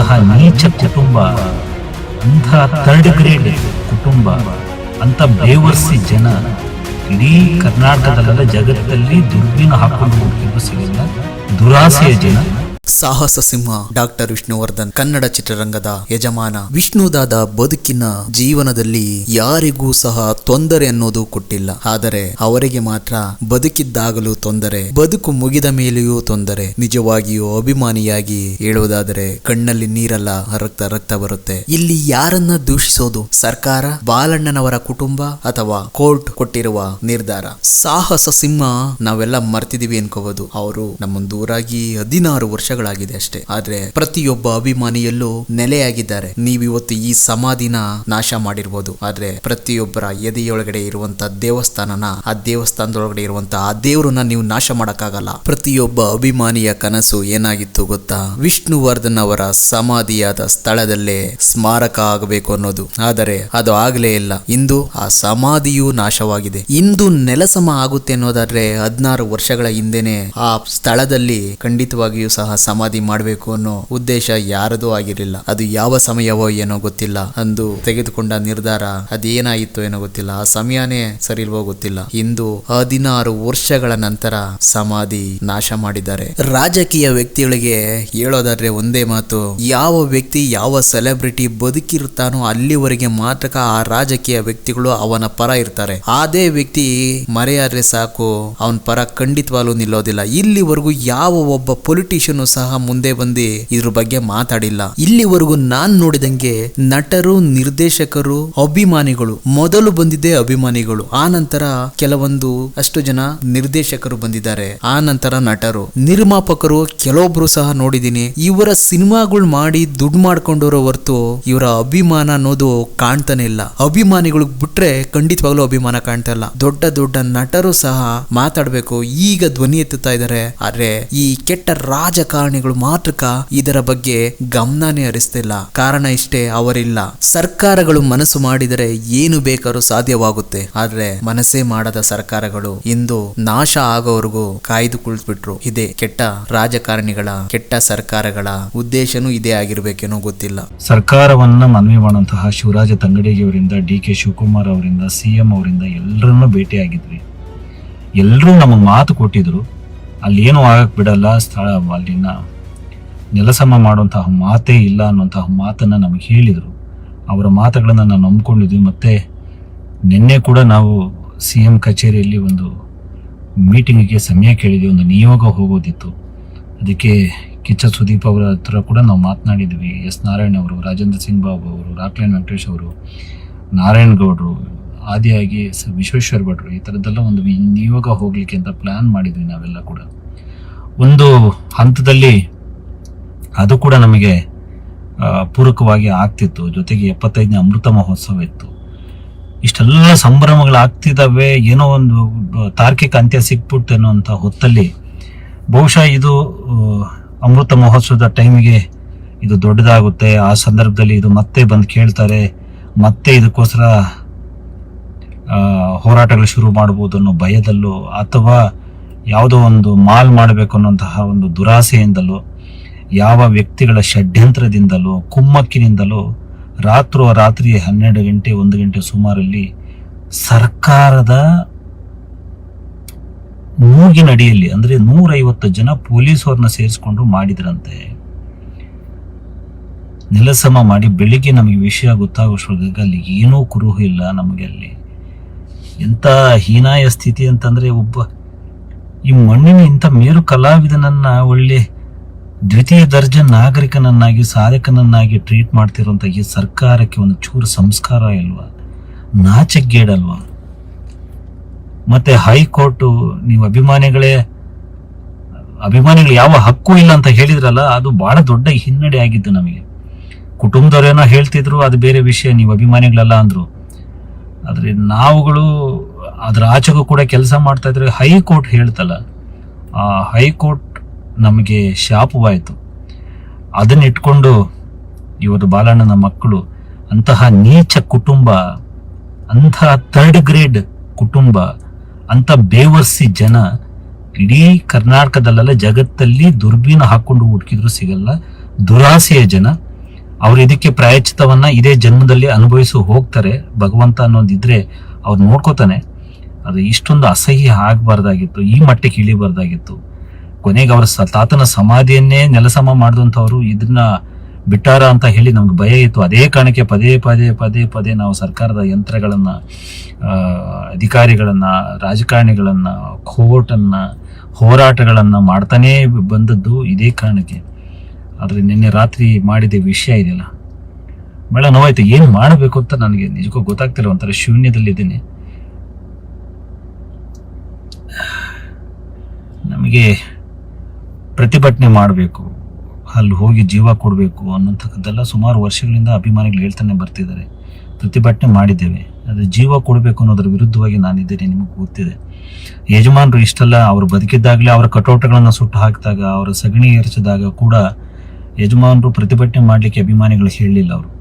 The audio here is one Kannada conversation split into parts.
ಅಂತಹ ನೀಚ ಕುಟುಂಬ ಅಂತಹ ಥರ್ಡ್ ಗ್ರೇಡ್ ಕುಟುಂಬ ಅಂತ ಬೇವರ್ಸಿ ಜನ ಇಡೀ ಕರ್ನಾಟಕದಲ್ಲ ಜಗತ್ತಲ್ಲಿ ದುರ್ಬಿನ ಹಾಕೊಂಡು ಹೋಗಿ ಸಿಗಲ್ಲ. ದುರಾಸೆಯ ಜನ. ಸಾಹಸ ಸಿಂಹ ಡಾಕ್ಟರ್ ವಿಷ್ಣುವರ್ಧನ್, ಕನ್ನಡ ಚಿತ್ರರಂಗದ ಯಜಮಾನ ವಿಷ್ಣುದಾದ ಬದುಕಿನ ಜೀವನದಲ್ಲಿ ಯಾರಿಗೂ ಸಹ ತೊಂದರೆ ಅನ್ನೋದು ಕೊಟ್ಟಿಲ್ಲ. ಆದರೆ ಅವರಿಗೆ ಮಾತ್ರ ಬದುಕಿದ್ದಾಗಲೂ ತೊಂದರೆ, ಬದುಕು ಮುಗಿದ ಮೇಲೆಯೂ ತೊಂದರೆ. ನಿಜವಾಗಿಯೂ ಅಭಿಮಾನಿಯಾಗಿ ಹೇಳುವುದಾದರೆ ಕಣ್ಣಲ್ಲಿ ನೀರಲ್ಲ, ರಕ್ತ ರಕ್ತ ಬರುತ್ತೆ. ಇಲ್ಲಿ ಯಾರನ್ನ ದೂಷಿಸೋದು? ಸರ್ಕಾರ, ಬಾಲಣ್ಣನವರ ಕುಟುಂಬ ಅಥವಾ ಕೋರ್ಟ್ ಕೊಟ್ಟಿರುವ ನಿರ್ಧಾರ? ಸಾಹಸ ಸಿಂಹ ನಾವೆಲ್ಲ ಮರ್ತಿದೀವಿ ಅನ್ಕೋಬಹುದು ಅವರು ನಮ್ಮ ದೂರಾಗಿ ಹದಿನಾರು ವರ್ಷಗಳಾಗಿದೆ ಅಷ್ಟೇ. ಆದ್ರೆ ಪ್ರತಿಯೊಬ್ಬ ಅಭಿಮಾನಿಯಲ್ಲೂ ನೆಲೆಯಾಗಿದ್ದಾರೆ. ನೀವಿವತ್ತು ಈ ಸಮಾಧಿನ ನಾಶ ಮಾಡಿರ್ಬೋದು. ಆದ್ರೆ ಪ್ರತಿಯೊಬ್ಬರ ಎದೆಯೊಳಗಡೆ ಇರುವಂತ ದೇವಸ್ಥಾನನ, ಆ ದೇವಸ್ಥಾನದೊಳಗಡೆ ಇರುವಂತಹ ಆ ದೇವರನ್ನ ನೀವು ನಾಶ ಮಾಡಕ್ಕಾಗಲ್ಲ. ಪ್ರತಿಯೊಬ್ಬ ಅಭಿಮಾನಿಯ ಕನಸು ಏನಾಗಿತ್ತು ಗೊತ್ತಾ? ವಿಷ್ಣುವರ್ಧನ್ ಅವರ ಸಮಾಧಿಯಾದ ಸ್ಥಳದಲ್ಲೇ ಸ್ಮಾರಕ ಆಗಬೇಕು ಅನ್ನೋದು. ಆದರೆ ಅದು ಆಗಲೇ ಇಲ್ಲ. ಇಂದು ಆ ಸಮಾಧಿಯು ನಾಶವಾಗಿದೆ. ಇಂದು ನೆಲಸಮ ಆಗುತ್ತೆ ಅನ್ನೋದಾದ್ರೆ ಹದಿನಾರು ವರ್ಷಗಳ ಹಿಂದೆನೆ ಆ ಸ್ಥಳದಲ್ಲಿ ಖಂಡಿತವಾಗಿಯೂ ಸಹ ಸಮಾಧಿ ಮಾಡಬೇಕು ಅನ್ನೋ ಉದ್ದೇಶ ಯಾರದೂ ಆಗಿರಲಿಲ್ಲ. ಅದು ಯಾವ ಸಮಯವೋ ಏನೋ ಗೊತ್ತಿಲ್ಲ. ಅಂದು ತೆಗೆದುಕೊಂಡ ನಿರ್ಧಾರ ಅದೇನಾಯಿತು ಏನೋ ಗೊತ್ತಿಲ್ಲ. ಆ ಸಮಯನೇ ಸರಿ ಇಲ್ವೋ ಗೊತ್ತಿಲ್ಲ. ಇಂದು ಹದಿನಾರು ವರ್ಷಗಳ ನಂತರ ಸಮಾಧಿ ನಾಶ ಮಾಡಿದ್ದಾರೆ. ರಾಜಕೀಯ ವ್ಯಕ್ತಿಗಳಿಗೆ ಹೇಳೋದಾದ್ರೆ ಒಂದೇ ಮಾತು. ಯಾವ ವ್ಯಕ್ತಿ ಯಾವ ಸೆಲೆಬ್ರಿಟಿ ಬದುಕಿರುತ್ತಾನೋ ಅಲ್ಲಿವರೆಗೆ ಮಾತ್ರ ಆ ರಾಜಕೀಯ ವ್ಯಕ್ತಿಗಳು ಅವನ ಪರ ಇರ್ತಾರೆ. ಅದೇ ವ್ಯಕ್ತಿ ಮರೆಯಾದ್ರೆ ಸಾಕು. ಅವನ ಪರ ಖಂಡಿತವಾಗ್ಲೂ ನಿಲ್ಲೋದಿಲ್ಲ. ಇಲ್ಲಿವರೆಗೂ ಯಾವ ಒಬ್ಬ ಪೊಲಿಟಿಷಿಯನ್ ಸಹ ಮುಂದೆ ಬಂದು ಇದ್ರ ಬಗ್ಗೆ ಮಾತಾಡಿಲ್ಲ. ಇಲ್ಲಿವರೆಗೂ ನಾನ್ ನೋಡಿದಂಗೆ ನಟರು, ನಿರ್ದೇಶಕರು, ಅಭಿಮಾನಿಗಳು, ಮೊದಲು ಬಂದಿದ್ದೇ ಅಭಿಮಾನಿಗಳು, ಆ ನಂತರ ಕೆಲವೊಂದು ಅಷ್ಟು ಜನ ನಿರ್ದೇಶಕರು ಬಂದಿದ್ದಾರೆ, ಆ ನಂತರ ನಟರು. ನಿರ್ಮಾಪಕರು ಕೆಲವೊಬ್ರು ಸಹ ನೋಡಿದೀನಿ ಇವರ ಸಿನಿಮಾಗಳು ಮಾಡಿ ದುಡ್ಡು ಮಾಡ್ಕೊಂಡೋರೋ ಹೊರತು ಇವರ ಅಭಿಮಾನ ಅನ್ನೋದು ಕಾಣ್ತಾನೆ ಇಲ್ಲ. ಅಭಿಮಾನಿಗಳು ಬಿಟ್ರೆ ಖಂಡಿತವಾಗ್ಲೂ ಅಭಿಮಾನ ಕಾಣ್ತಾ ಇಲ್ಲ. ದೊಡ್ಡ ದೊಡ್ಡ ನಟರು ಸಹ ಮಾತಾಡ್ಬೇಕು. ಈಗ ಧ್ವನಿ ಎತ್ತುತ್ತಾ ಇದ್ದಾರೆ ಆದ್ರೆ ಈ ಕೆಟ್ಟ ರಾಜಕಾರಣಿಗಳು ಮಾತ್ರಕ ಇದರ ಬಗ್ಗೆ ಗಮನನೇ ಹರಿಸ್ತಿಲ್ಲ. ಕಾರಣ ಇಷ್ಟೇ ಅವರಿಲ್ಲ. ಸರ್ಕಾರಗಳು ಮನಸ್ಸು ಮಾಡಿದರೆ ಏನು ಬೇಕಾದ್ರೂ ಸಾಧ್ಯವಾಗುತ್ತೆ. ಆದ್ರೆ ಮನಸ್ಸೇ ಮಾಡದ ಸರ್ಕಾರಗಳು ಇಂದು ನಾಶ ಆಗೋವರೆಗೂ ಕಾಯ್ದು ಕುಳಿತುಬಿಟ್ರು. ಇದೇ ಕೆಟ್ಟ ರಾಜಕಾರಣಿಗಳ, ಕೆಟ್ಟ ಸರ್ಕಾರಗಳ ಉದ್ದೇಶನೂ ಇದೇ ಆಗಿರ್ಬೇಕೇನೋ ಗೊತ್ತಿಲ್ಲ. ಸರ್ಕಾರವನ್ನ ಮನವಿ ಮಾಡುವಂತಹ ಶಿವರಾಜ ತಂಗಡಿಯವರಿಂದ ಡಿ ಕೆ ಶಿವಕುಮಾರ್ ಅವರಿಂದ ಸಿಎಂ ಅವರಿಂದ ಎಲ್ಲರನ್ನೂ ಭೇಟಿಯಾಗಿದ್ವಿ. ಎಲ್ಲರೂ ನಮಗೆ ಮಾತು ಕೊಟ್ಟಿದ್ರು. ಅಲ್ಲಿ ಏನು ಆಗಕ್ ಬಿಡಲ್ಲ ಸ್ಥಳ ಅಲ್ಲಿನ ನೆಲಸಮ ಮಾಡುವಂತಹ ಮಾತೇ ಇಲ್ಲ ಅನ್ನುವಂತಹ ಮಾತನ್ನ ನಮಗೆ ಹೇಳಿದರು. ಅವರ ಮಾತುಗಳನ್ನು ನಾನು ನಂಬ್ಕೊಂಡಿದ್ವಿ ಮತ್ತೆ ನಿನ್ನೆ ಕೂಡ ನಾವು ಸಿ ಎಂ ಕಚೇರಿಯಲ್ಲಿ ಒಂದು ಮೀಟಿಂಗಿಗೆ ಸಮಯ ಕೇಳಿದ್ವಿ. ಒಂದು ನಿಯೋಗ ಹೋಗೋದಿತ್ತು. ಅದಕ್ಕೆ ಕಿಚ್ಚ ಸುದೀಪ್ ಅವರ ಹತ್ರ ಕೂಡ ನಾವು ಮಾತನಾಡಿದ್ವಿ. ಎಸ್ ನಾರಾಯಣ್ ಅವರು, ರಾಜೇಂದ್ರ ಸಿಂಗ್ ಬಾಬು ಅವರು, ರಾಕ್ಲೈನ್ ವೆಂಕಟೇಶ್ ಅವರು, ನಾರಾಯಣ್ ಗೌಡ್ರು ಆದಿಯಾಗಿ ವಿಶ್ವೇಶ್ವರ ಭಟ್ರು ಈ ಥರದ್ದೆಲ್ಲ ಒಂದು ನಿಯೋಗ ಹೋಗ್ಲಿಕ್ಕೆ ಅಂತ ಪ್ಲಾನ್ ಮಾಡಿದ್ವಿ ನಾವೆಲ್ಲ ಕೂಡ. ಒಂದು ಹಂತದಲ್ಲಿ ಅದು ಕೂಡ ನಮಗೆ ಪೂರಕವಾಗಿ ಆಗ್ತಿತ್ತು. ಜೊತೆಗೆ ಎಪ್ಪತ್ತೈದನೇ ಅಮೃತ ಮಹೋತ್ಸವ ಇತ್ತು. ಇಷ್ಟೆಲ್ಲ ಸಂಭ್ರಮಗಳು ಆಗ್ತಿದ್ದಾವೆ, ಏನೋ ಒಂದು ತಾರ್ಕಿಕ ಅಂತ್ಯ ಸಿಕ್ಬಿಟ್ಟು ಅನ್ನೋಂಥ ಹೊತ್ತಲ್ಲಿ ಬಹುಶಃ ಇದು ಅಮೃತ ಮಹೋತ್ಸವದ ಟೈಮಿಗೆ ಇದು ದೊಡ್ಡದಾಗುತ್ತೆ. ಆ ಸಂದರ್ಭದಲ್ಲಿ ಇದು ಮತ್ತೆ ಬಂದು ಕೇಳ್ತಾರೆ. ಮತ್ತೆ ಇದಕ್ಕೋಸ್ಕರ ಹೋರಾಟಗಳು ಶುರು ಮಾಡಬಹುದು ಅನ್ನೋ ಭಯದಲ್ಲೋ ಅಥವಾ ಯಾವುದೋ ಒಂದು ಮಾಲ್ ಮಾಡಬೇಕು ಅನ್ನೋಂತಹ ಒಂದು ದುರಾಸೆಯಿಂದಲೋ, ಯಾವ ವ್ಯಕ್ತಿಗಳ ಷಡ್ಯಂತ್ರದಿಂದಲೋ, ಕುಮ್ಮಕ್ಕಿನಿಂದಲೋ ರಾತ್ರೋ ರಾತ್ರಿ ಹನ್ನೆರಡು ಗಂಟೆ, ಒಂದು ಗಂಟೆ ಸುಮಾರಲ್ಲಿ ಸರ್ಕಾರದ ಮೂಗಿನಡಿಯಲ್ಲಿ, ಅಂದ್ರೆ ನೂರೈವತ್ತು ಜನ ಪೊಲೀಸರನ್ನ ಸೇರಿಸ್ಕೊಂಡು ಮಾಡಿದ್ರಂತೆ. ನೆಲಸಮ ಮಾಡಿ ಬೆಳಿಗ್ಗೆ ನಮಗೆ ವಿಷಯ ಗೊತ್ತಾಗೋಷ್ಟ್ರೊಳಗೆ ಅಲ್ಲಿ ಏನೂ ಕುರುಹು ಇಲ್ಲ ನಮಗೆ ಅಲ್ಲಿ. ಎಂತ ಹೀನಾಯ ಸ್ಥಿತಿ ಅಂತಂದರೆ ಒಬ್ಬ ಈ ಮಣ್ಣಿನ ಇಂಥ ಮೇರು ಕಲಾವಿದನನ್ನು ಒಳ್ಳೆ ದ್ವಿತೀಯ ದರ್ಜೆ ನಾಗರಿಕನನ್ನಾಗಿ, ಸಾಧಕನನ್ನಾಗಿ ಟ್ರೀಟ್ ಮಾಡ್ತಿರೋಂಥ ಈ ಸರ್ಕಾರಕ್ಕೆ ಒಂದು ಚೂರು ಸಂಸ್ಕಾರ ಇಲ್ವಾ? ನಾಚಗೇಡಲ್ವಾ ಮತ್ತೆ ಹೈಕೋರ್ಟು, ನೀವು ಅಭಿಮಾನಿಗಳೇ, ಅಭಿಮಾನಿಗಳು ಯಾವ ಹಕ್ಕು ಇಲ್ಲ ಅಂತ ಹೇಳಿದ್ರಲ್ಲ, ಅದು ಬಹಳ ದೊಡ್ಡ ಹಿನ್ನಡೆ ಆಗಿದ್ದು ನಮಗೆ. ಕುಟುಂಬದವರೇನೋ ಹೇಳ್ತಿದ್ರು, ಅದು ಬೇರೆ ವಿಷಯ, ನೀವು ಅಭಿಮಾನಿಗಳಲ್ಲ ಅಂದ್ರು. ಆದ್ರೆ ನಾವುಗಳು ಅದರ ಆಚೆಗೂ ಕೂಡ ಕೆಲಸ ಮಾಡ್ತಾ ಇದ್ರೆ ಹೈಕೋರ್ಟ್ ಹೇಳ್ತಲ್ಲ, ಆ ಹೈಕೋರ್ಟ್ ನಮಗೆ ಶಾಪವಾಯಿತು. ಅದನ್ನ ಇಟ್ಕೊಂಡು ಇವತ್ತು ಬಾಲಣ್ಣನ ಮಕ್ಕಳು, ಅಂತಹ ನೀಚ ಕುಟುಂಬ ಅಂತಹ ಥರ್ಡ್ ಗ್ರೇಡ್ ಕುಟುಂಬ ಅಂತ ಬೇವರ್ಸಿ ಜನ ಇಡೀ ಕರ್ನಾಟಕದಲ್ಲೆಲ್ಲ ಜಗತ್ತಲ್ಲಿ ದುರ್ಬೀನ ಹಾಕೊಂಡು ಹುಡುಕಿದ್ರು ಸಿಗಲ್ಲ. ದುರಾಸೆಯ ಜನ. ಅವ್ರು ಇದಕ್ಕೆ ಪ್ರಾಯಚಿತವನ್ನ ಇದೇ ಜನ್ಮದಲ್ಲಿ ಅನುಭವಿಸಿ ಹೋಗ್ತಾರೆ, ಭಗವಂತ ಅನ್ನೋದಿದ್ರೆ ಅವ್ರು ನೋಡ್ಕೋತಾನೆ. ಅದು ಇಷ್ಟೊಂದು ಅಸಹ್ಯ ಆಗಬಾರ್ದಾಗಿತ್ತು, ಈ ಮಟ್ಟಕ್ಕೆ ಇಳಿಬಾರ್ದಾಗಿತ್ತು. ಕೊನೆಗೆ ಅವರ ತಾತನ ಸಮಾಧಿಯನ್ನೇ ನೆಲಸಮ ಮಾಡಿದಂಥವ್ರು ಇದನ್ನ ಬಿಟ್ಟಾರ ಅಂತ ಹೇಳಿ ನಮ್ಗೆ ಭಯ ಇತ್ತು. ಅದೇ ಕಾರಣಕ್ಕೆ ಪದೇ ಪದೇ ಪದೇ ಪದೇ ನಾವು ಸರ್ಕಾರದ ಯಂತ್ರಗಳನ್ನ ಅಧಿಕಾರಿಗಳನ್ನ, ರಾಜಕಾರಣಿಗಳನ್ನ, ಕೋರ್ಟನ್ನ ಹೋರಾಟಗಳನ್ನ ಮಾಡ್ತಾನೇ ಬಂದದ್ದು ಇದೇ ಕಾರಣಕ್ಕೆ. ಆದ್ರೆ ನಿನ್ನೆ ರಾತ್ರಿ ಮಾಡಿದ ವಿಷಯ ಇದೆಯಲ್ಲ? ಬಹಳ ನೋವಾಯ್ತು. ಏನು ಮಾಡಬೇಕು ಅಂತ ನನಗೆ ನಿಜಕ್ಕೂ ಗೊತ್ತಾಗ್ತಿಲ್ಲ. ಒಂಥರ ಶೂನ್ಯದಲ್ಲಿದ್ದೀನಿ. ನಮಗೆ ಪ್ರತಿಭಟನೆ ಮಾಡಬೇಕು. ಅಲ್ಲಿ ಹೋಗಿ ಜೀವ ಕೊಡಬೇಕು ಅನ್ನೋಂಥದ್ದೆಲ್ಲ ಸುಮಾರು ವರ್ಷಗಳಿಂದ ಅಭಿಮಾನಿಗಳು ಹೇಳ್ತಾನೆ ಬರ್ತಿದ್ದಾರೆ. ಪ್ರತಿಭಟನೆ ಮಾಡಿದ್ದೇವೆ. ಅದು ಜೀವ ಕೊಡಬೇಕು ಅನ್ನೋದ್ರ ವಿರುದ್ಧವಾಗಿ ನಾನಿದ್ದೇನೆ, ನಿಮಗೆ ಗೊತ್ತಿದೆ. ಯಜಮಾನರು ಇಷ್ಟೆಲ್ಲ, ಅವರು ಬದುಕಿದ್ದಾಗಲೇ ಅವರ ಕಟೋಟಗಳನ್ನು ಸುಟ್ಟು ಹಾಕಿದಾಗ, ಅವರ ಸಗಣಿ ಎರಚಿದಾಗ ಕೂಡ ಯಜಮಾನರು ಪ್ರತಿಭಟನೆ ಮಾಡಲಿಕ್ಕೆ ಅಭಿಮಾನಿಗಳು ಹೇಳಲಿಲ್ಲ ಅವರು.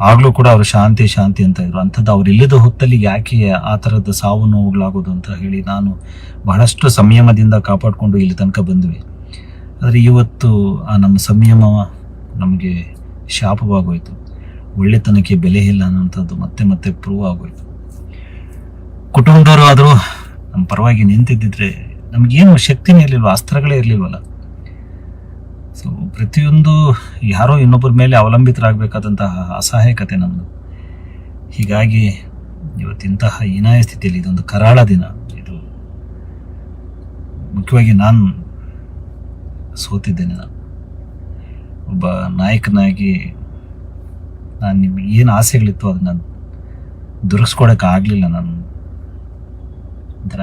ಆಗ್ಲೂ ಕೂಡ ಅವರು ಶಾಂತಿ ಶಾಂತಿ ಅಂತ ಇದ್ರು. ಅಂಥದ್ದು ಅವ್ರು ಇಲ್ಲದ ಹೊತ್ತಲ್ಲಿ ಯಾಕೆ ಆ ಥರದ ಸಾವು ನೋವುಗಳಾಗೋದು ಅಂತ ಹೇಳಿ ನಾನು ಬಹಳಷ್ಟು ಸಂಯಮದಿಂದ ಕಾಪಾಡಿಕೊಂಡು ಇಲ್ಲಿ ತನಕ ಬಂದ್ವಿ. ಆದರೆ ಇವತ್ತು ಆ ನಮ್ಮ ಸಂಯಮ ನಮಗೆ ಶಾಪವಾಗೋಯ್ತು. ಒಳ್ಳೆತನಕ್ಕೆ ಬೆಲೆ ಇಲ್ಲ ಅನ್ನೋಂಥದ್ದು ಮತ್ತೆ ಮತ್ತೆ ಪ್ರೂವ್ ಆಗೋಯ್ತು. ಕುಟುಂಬದವರು ಆದರೂ ನಮ್ಮ ಪರವಾಗಿ ನಿಂತಿದ್ದಿದ್ರೆ ನಮಗೇನು ಶಕ್ತಿನೇ ಇರಲಿಲ್ವ? ಅಸ್ತ್ರಗಳೇ ಇರಲಿಲ್ವಲ್ಲ? ಸೊ ಪ್ರತಿಯೊಂದು ಯಾರೋ ಇನ್ನೊಬ್ಬರ ಮೇಲೆ ಅವಲಂಬಿತರಾಗಬೇಕಾದಂತಹ ಅಸಹಾಯಕತೆ ನಮ್ಮದು ಹೀಗಾಗಿ ಇವತ್ತಿಂತಹ ಹೀನಾಯ ಸ್ಥಿತಿಯಲ್ಲಿ ಇದೊಂದು ಕರಾಳ ದಿನ. ಇದು ಮುಖ್ಯವಾಗಿ ನಾನು ಸೋತಿದ್ದೇನೆ ನಾನು. ಒಬ್ಬ ನಾಯಕನಾಗಿ ನಾನು ನಿಮ್ಗೆ ಏನು ಆಸೆಗಳಿತ್ತು ಅದನ್ನ ದುರಸ್ಕೊಡೋಕ್ಕಾಗಲಿಲ್ಲ ನಾನು. ಒಂಥರ